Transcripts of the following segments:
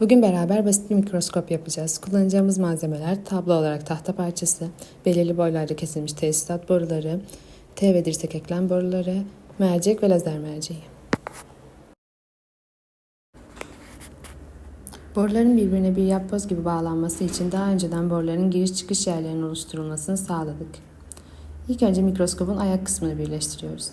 Bugün beraber basit bir mikroskop yapacağız. Kullanacağımız malzemeler tablo olarak tahta parçası, belirli boylarda kesilmiş tesisat boruları, T ve dirsek eklem boruları, mercek ve lazer merceği. Boruların birbirine bir yapboz gibi bağlanması için daha önceden boruların giriş çıkış yerlerinin oluşturulmasını sağladık. İlk önce mikroskopun ayak kısmını birleştiriyoruz.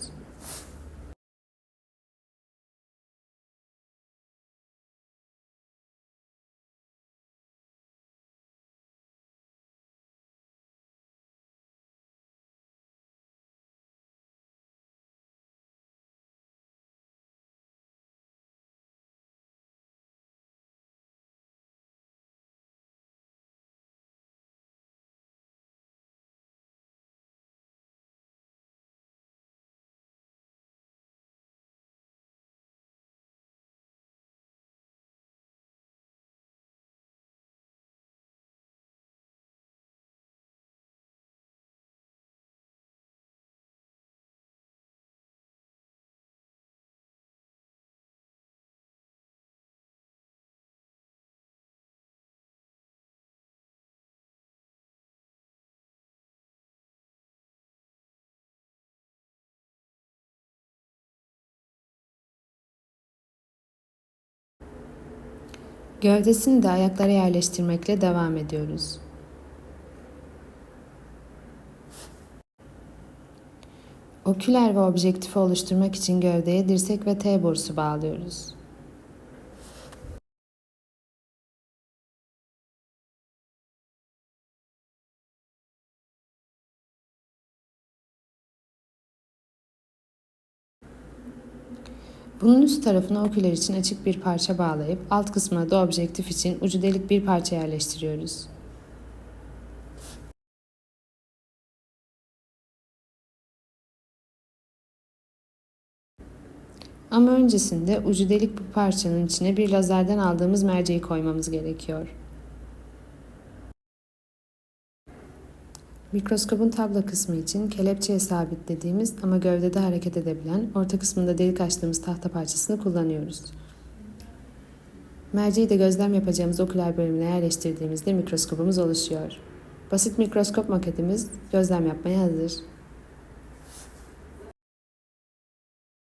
Gövdesini de ayaklara yerleştirmekle devam ediyoruz. Oküler ve objektifi oluşturmak için gövdeye dirsek ve T borusu bağlıyoruz. Bunun üst tarafına oküler için açık bir parça bağlayıp alt kısmına da objektif için ucu delik bir parça yerleştiriyoruz. Ama öncesinde ucu delik bu parçanın içine bir lazerden aldığımız merceği koymamız gerekiyor. Mikroskopun tablo kısmı için kelepçeye sabitlediğimiz ama gövdede hareket edebilen, orta kısmında delik açtığımız tahta parçasını kullanıyoruz. Merceği de gözlem yapacağımız oküler bölümüne yerleştirdiğimizde mikroskopumuz oluşuyor. Basit mikroskop maketimiz gözlem yapmaya hazır.